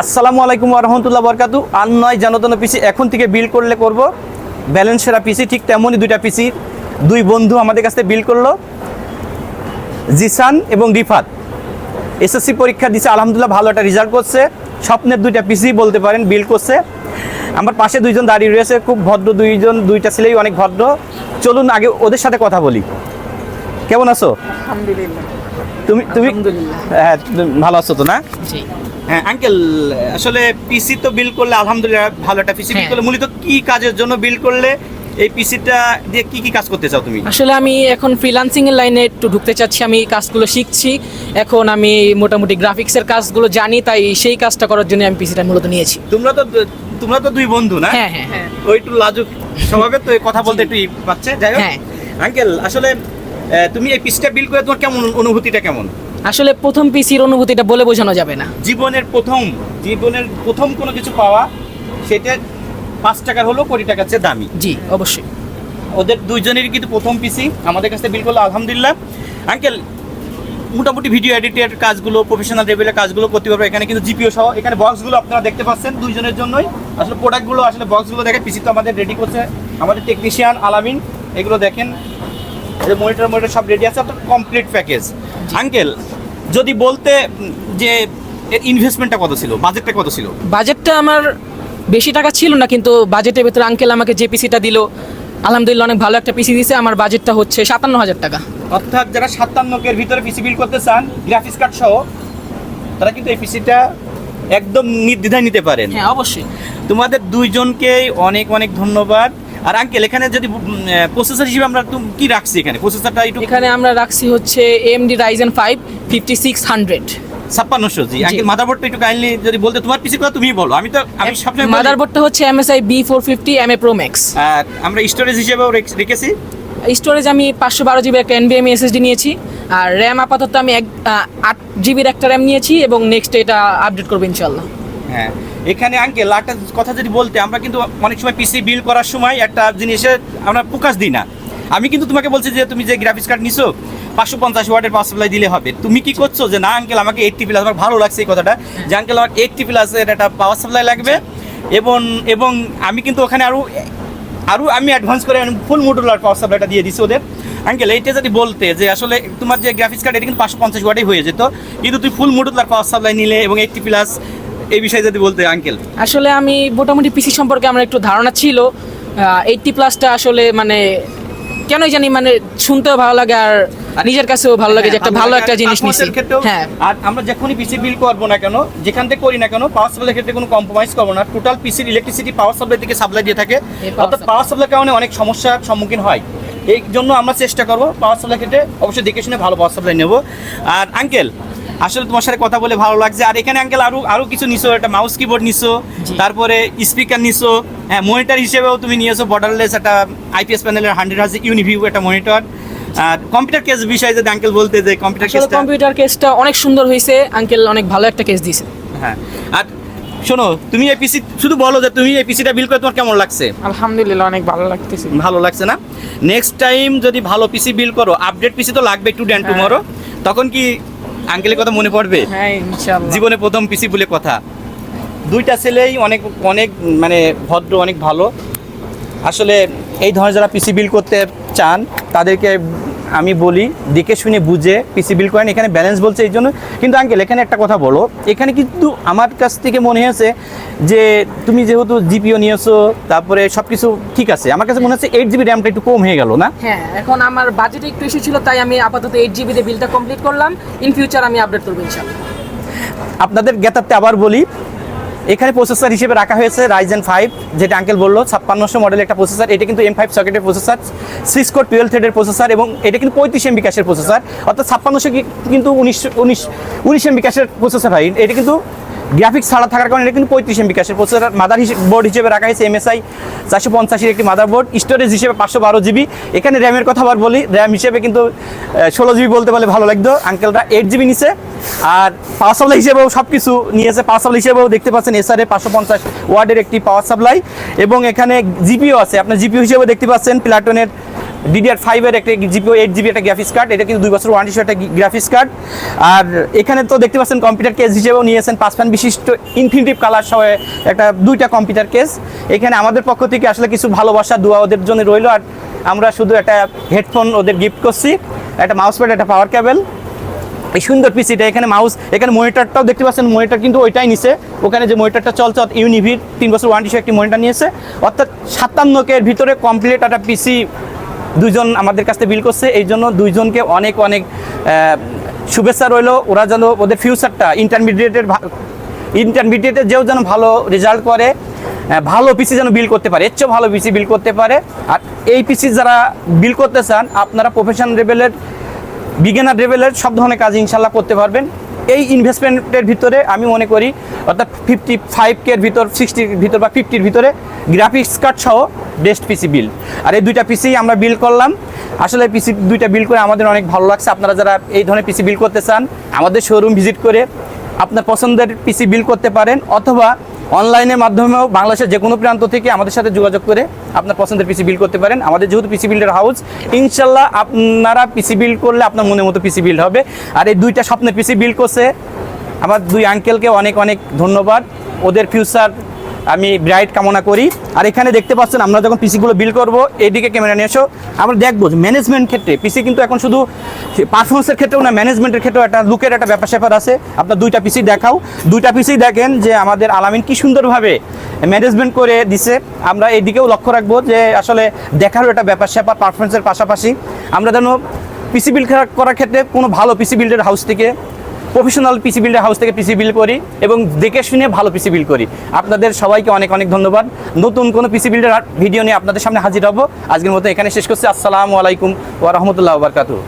আসসালামু আলাইকুম রহমতুল্লাহ বরকাতু। আর নয় জানতন পিসি। এখন থেকে বিল করলে করব। ব্যালেন্স সেরা পিসি, ঠিক তেমনই দুইটা পিসি। দুই বন্ধু আমাদের কাছ বিল করল। জিসান এবং রিফাত। এসএসসি পরীক্ষা দিছে, আলহামদুলিল্লাহ ভালো একটা রেজাল্ট করছে। স্বপ্নের দুইটা পিসি বলতে পারেন বিল করছে। আমার পাশে দুইজন দাঁড়িয়ে রয়েছে, খুব ভদ্র দুইজন, দুইটা ছেলেই অনেক ভদ্র। চলুন আগে ওদের সাথে কথা বলি। কেমন আছো? আলহামদুলিল্লাহ। তুমি তুমি। হ্যাঁ ভালো আছো তো না? হ্যাঁ আঙ্কেল আসলে পিসি তো বিল করলে আলহামদুলিল্লাহ ভালো একটা পিসি বিল হ্যাঁ। করলে। মূলত কি কাজের জন্য বিল করলে এই পিসিটা দিয়ে কি কি কাজ করতে চাও তুমি? আসলে আমি এখন ফ্রিল্যান্সিং এর লাইনে একটু ঢুকতে চাচ্ছি। আমি কাজগুলো শিখছি। এখন আমি মোটামুটি গ্রাফিক্সের কাজগুলো জানি তাই সেই কাজটা করার জন্য আমি পিসিটা মূলত নিয়েছি। তোমরা তো তোমরা তো দুই বন্ধু না? হ্যাঁ হ্যাঁ হ্যাঁ। ওই একটু লাজুক স্বভাবের তো কথা বলতে একটু পাচ্ছে। যাই হোক। হ্যাঁ। আঙ্কেল আসলে আহ, তুমি এই পিসিটা বিল করে তোমার কেমন অনুভূতিটা কেমন? আসলে প্রথম পিসির অনুভূতিটা বলে বোঝানো যাবে না। জীবনের প্রথম জীবনের প্রথম কোনো কিছু পাওয়া সেটা পাঁচ টাকার হলো কোটি টাকার চেয়ে দামি। জি অবশ্যই। ওদের দুইজনেরই কিন্তু প্রথম পিসি আমাদের কাছে বিল করল আলহামদুলিল্লাহ। আঙ্কেল মোটামুটি ভিডিও এডিটের কাজগুলো প্রফেশনাল লেভেলের কাজগুলো করতে পারবে। এখানে কিন্তু জিপিও সহ এখানে বক্সগুলো আপনারা দেখতে পাচ্ছেন দুইজনের জন্যই। আসলে প্রোডাক্টগুলো আসলে বক্সগুলো দেখে পিসি তো আমাদের রেডি করছে। আমাদের টেকনিশিয়ান আলামিন এগুলো দেখেন। মনিটর মনিটর সব রেডি আছে আপনার কমপ্লিট প্যাকেজ আঙ্কেল যদি বলতে যে এর ইনভেস্টমেন্টটা কত ছিল? বাজেটটা কত ছিল? বাজেটটা আমার বেশি টাকা ছিল না কিন্তু বাজেটের ভেতরে আঙ্কেল আমাকে যে পিসিটা দিল আলহামদুলিল্লাহ অনেক ভালো একটা পিসি দিয়েছে আমার বাজেটটা হচ্ছে সাতান্ন হাজার টাকা। অর্থাৎ যারা সাতান্নকের ভিতরে পিসি বিল করতে চান গ্রাফিক্স কার্ড সহ তারা কিন্তু এই পিসিটা একদম নির্দ্বিধায় নিতে পারেন। হ্যাঁ অবশ্যই। তোমাদের দুইজনকেই অনেক অনেক ধন্যবাদ। আর আঙ্কেল এখানে যদি প্রসেসর হিসেবে আমরা কি রাখছি এখানে? প্রসেসরটা একটু এখানে আমরা রাখছি হচ্ছে AMD Ryzen five fifty six hundred ছাপ্পান্নশো G. Uncle মাদারবোর্ডটা একটু কাইন্ডলি যদি বলতে তোমার পিসির কথা তুমি বলো। আমি তো আমি সবসময় মাদারবোর্ডটা হচ্ছে MSI B four fifty M A pro max আমরা স্টোরেজ হিসেবেও রেখ- রেখেছি। স্টোরেজ আমি পাঁচশো বারো জিবি একটা এনবিএম এসএসডি নিয়েছি। আর র্যাম আপাতত আমি এক আট জিবির একটা র্যাম নিয়েছি এবং নেক্সট এটা আপডেট করব ইনশাল্লাহ হ্যাঁ। এখানে আঙ্কেল একটা কথা যদি বলতে, আমরা কিন্তু অনেক সময় পিসি বিল করার সময় একটা জিনিসের আমরা ফোকাস দিই না। আমি কিন্তু তোমাকে বলছি যে, তুমি যে গ্রাফিক্স কার্ড নিছো, পাঁচশো পঞ্চাশ ওয়াটের পাওয়ার সাপ্লাই দিলে হবে। তুমি কি করছ যে, না আঙ্কেল আমাকে এইটটি প্লাস আমার ভালো লাগছে এই কথাটা। যে আঙ্কেল আমার এইটটি প্লাসের একটা পাওয়ার সাপ্লাই লাগবে। এবং এবং আমি কিন্তু ওখানে আরও আরও আমি অ্যাডভান্স করে ফুল মডুলার পাওয়ার সাপ্লাইটা দিয়ে দিছি ওদের। আঙ্কেল এইটা যদি বলতে যে, আসলে তোমার যে গ্রাফিক্স কার্ড এটা কিন্তু পাঁচশো পঞ্চাশ ওয়াটেই হয়ে যেত। কিন্তু তুই ফুল মডুলার পাওয়ার সাপ্লাই নিলে এবং এইটটি প্লাস এই বিষয়ে যদি বলতে আঙ্কেল। আসলে আমি মোটামুটি পিসি সম্পর্কে আমার একটু ধারণা ছিল। এইটটি প্লাসটা আসলে মানে কেনই জানি মানে শুনতেও ভালো লাগে আর নিজের কাছেও ভালো লাগে যে একটা ভালো একটা জিনিস নিছি। হ্যাঁ। আর আমরা যখনই পিসি বিল করব না কেন যেখান থেকে করি না কেন পাওয়ার সাপ্লাই ক্ষেত্রে কোনো কম্প্রোমাইজ করব না। টোটাল পিসির ইলেকট্রিসিটি পাওয়ার সাপ্লাই থেকে সাপ্লাই দিয়ে থাকে। অর্থাৎ পাওয়ার সাপ্লাই কারণে অনেক সমস্যার সম্মুখীন হয়। এই জন্য আমরা চেষ্টা করব পাওয়ার সাপ্লাই ক্ষেত্রে অবশ্যই দেখে শুনে ভালো পাওয়ার সাপ্লাই নেব। আর আঙ্কেল আসলে তোমার সাথে কথা বলে ভালো লাগছে। আর এখানে আঙ্কেল আরও আরও কিছু নিছো একটা মাউস কিবোর্ড নিছো তারপরে স্পিকার নিছো হ্যাঁ মনিটর হিসেবেও তুমি নিয়েছো বর্ডারলেস একটা আইপিএস প্যানেলের হান্ড্রেড হাজার ইউনিভিউ একটা মনিটর আর কম্পিউটার কেস বিষয়ে যদি আঙ্কেল বলতে যে কম্পিউটার কেসটা কম্পিউটার কেসটা অনেক সুন্দর হয়েছে। আঙ্কেল অনেক ভালো একটা কেস দিয়েছে। হ্যাঁ আর শোনো তুমি এই পিসি শুধু বলো যে তুমি এই পিসিটা বিল করে তোমার কেমন লাগছে? আলহামদুলিল্লাহ অনেক ভালো লাগতেছে। ভালো লাগছে না? নেক্সট টাইম যদি ভালো পিসি বিল করো আপডেট পিসি তো লাগবে টু ড্যান। টুমরো তখন কি আঙ্কেলের কথা মনে পড়বে? হ্যাঁ ইনশাআল্লাহ জীবনে প্রথম পিসি বলে কথা। দুইটা ছেলেই অনেক অনেক মানে ভদ্র অনেক ভালো। আসলে এই ধরনের যারা পিসি বিল করতে চান তাদেরকে আমি বলি দেখে শুনে বুঝে পিসি বিল করেন। এখানে ব্যালেন্স বলছে এই জন্য। কিন্তু আঙ্কেল এখানে একটা কথা বলো। এখানে কিন্তু আমার কাছ থেকে মনে হয়েছে যে তুমি যেহেতু জিপিও নিয়েছো তারপরে সব কিছু ঠিক আছে। আমার কাছে মনে হচ্ছে এইট জিবি র্যামটা একটু কম হয়ে গেল না? হ্যাঁ এখন আমার বাজেট একটু বেশি ছিল তাই আমি আপাতত এইট জিবিতে বিলটা কমপ্লিট করলাম। ইন ফিউচার আমি আপডেট করব ইনশাল্লাহ আপনাদের জ্ঞাতার্থে আবার বলি এখানে প্রসেসর হিসেবে রাখা হয়েছে রাইজেন ফাইভ যেটা আঙ্কেল বলল, ছাপ্পান্নশো মডেলের একটা প্রসেসর এটা কিন্তু এম ফাইভ সকেটের প্রসেসর সিসকো টুয়েলভ থ্রেডের প্রসেসর এবং এটা কিন্তু পঁয়ত্রিশ এম বিকাশের প্রসেসর অর্থাৎ ছাপ্পান্নশো কিন্তু উনিশ উনিশ উনিশ এম বিকাশের প্রসেসর হয়। এটা কিন্তু গ্রাফিক্স ছাড়া থাকার কারণে এটা কিন্তু পঁয়ত্রিশ এম বিকাশের প্রসেসর মাদার বোর্ড হিসেবে রাখা হয়েছে এমএসআই চারশো পঞ্চাশের একটি মাদার বোর্ড স্টোরেজ হিসেবে পাঁচশো বারো জিবি এখানে র্যামের কথা আবার বলি র্যাম হিসেবে কিন্তু ষোলো জিবি বলতে পারলে ভালো লাগতো। আঙ্কেলরা এইট জিবি নিছে। আর পাওয়ার সাপ্লাই হিসেবেও সব কিছু নিয়েছে। পাওয়ার সাপ্লাই হিসেবেও দেখতে পাচ্ছেন এসআরএ পাঁচশো পঞ্চাশ ওয়ার্ডের একটি পাওয়ার সাপ্লাই এবং এখানে জিপিও আছে। আপনার জিপিও হিসেবে দেখতে পাচ্ছেন প্লাটনের ডিডিআর ফাইভের একটা জিপিও এইট জিবি একটা গ্রাফিক্স কার্ড এটা কিন্তু দুই বছর ওয়ারেন্টি একটা গ্রাফিক্স কার্ড আর এখানে তো দেখতে পাচ্ছেন কম্পিউটার কেস হিসেবেও নিয়েছেন পাঁচ ফ্যান বিশিষ্ট ইনফিনিটিভ কালার সহ একটা দুইটা কম্পিউটার কেস এখানে আমাদের পক্ষ থেকে আসলে কিছু ভালোবাসা, দোয়া ওদের জন্য রইল। আর আমরা শুধু একটা হেডফোন ওদের গিফট করছি। একটা মাউস প্যাড একটা পাওয়ার কেবল এই সুন্দর পিসিটা, এখানে মাউস এখানে মনিটরটাও দেখতে পাচ্ছেন মনিটর কিন্তু ওইটাই নিছে। ওখানে যে মনিটরটা চলছে ইউনিভির তিন বছর ওয়ারেন্টি সহ একটি মনিটর নিয়েছে। অর্থাৎ সাতান্ন কে ভিতরে কমপ্লিট একটা পিসি দুইজন আমাদের কাছ বিল করছে। এই জন্য দুইজনকে অনেক অনেক শুভেচ্ছা রইল। ওরা যেন ওদের ফিউচারটা ইন্টারমিডিয়েটের ইন্টারমিডিয়েটের যেও যেন ভালো রেজাল্ট করে ভালো পিসি যেন বিল করতে পারে, এর চেয়েও ভালো পিসি বিল করতে পারে। আর এই পিসি যারা বিল করতে চান, আপনারা প্রফেশন লেভেলের বিজ্ঞানার লেভেলের সব ধরনের কাজ ইনশাল্লাহ করতে পারবেন। এই ইনভেস্টমেন্টের ভিতরে আমি মনে করি, অর্থাৎ ফিফটি ফাইভ কের ভিতর সিক্সটির ভিতর বা ফিফটির ভিতরে গ্রাফিক্স কার্ড সহ বেস্ট পিসি বিল আর এই দুইটা পিসি আমরা বিল করলাম। আসলে পিসি দুইটা বিল করে আমাদের অনেক ভালো লাগছে। আপনারা যারা এই ধরনের পিসি বিল করতে চান, আমাদের শোরুম ভিজিট করে আপনার পছন্দের পিসি বিল করতে পারেন, অথবা অনলাইনের মাধ্যমেও বাংলাদেশের যে কোনো প্রান্ত থেকে আমাদের সাথে যোগাযোগ করে আপনার পছন্দের পিসি বিল করতে পারেন। আমাদের যেহেতু পিসি বিল্ডের হাউস, ইনশাল্লাহ আপনারা পিসি বিল করলে আপনার মনের মতো পিসি বিল্ড হবে। আর এই দুইটা স্বপ্নে পিসি বিল করছে। আমার দুই আঙ্কেলকে অনেক অনেক ধন্যবাদ। ওদের ফিউচার আমি ব্রাইট কামনা করি। আর এখানে দেখতে পাচ্ছেন, আমরা যখন পিসিগুলো বিল করব এইদিকে ক্যামেরা নিয়ে এসো। আমরা দেখব ম্যানেজমেন্ট ক্ষেত্রে, পিসি কিন্তু এখন শুধু পারফরমেন্সের ক্ষেত্রেও না ম্যানেজমেন্টের ক্ষেত্রেও একটা লুকের একটা ব্যাপার স্যাপার আছে। আপনার দুইটা পিসি দেখাও। দুইটা পিসি দেখেন যে আমাদের আলামিন কি সুন্দরভাবে ম্যানেজমেন্ট করে দিছে। আমরা এই দিকেও লক্ষ্য রাখব যে আসলে দেখারও একটা ব্যাপার স্যাপার পারফরমেন্সের পাশাপাশি। আমরা যেন পিসি বিল করার ক্ষেত্রে কোনো ভালো পিসি বিল্ডের হাউস থেকে প্রফেশনাল পিসি বিল্ডার হাউস থেকে পিসি বিল করি এবং দেখে শুনে ভালো পিসি বিল করি। আপনাদের সবাইকে অনেক অনেক ধন্যবাদ। নতুন কোনো পিসি বিল্ডার ভিডিও নিয়ে আপনাদের সামনে হাজির হব। আজকের মতো এখানে শেষ করছি। আসসালামু আলাইকুম ওয়া বারাকাতুহু।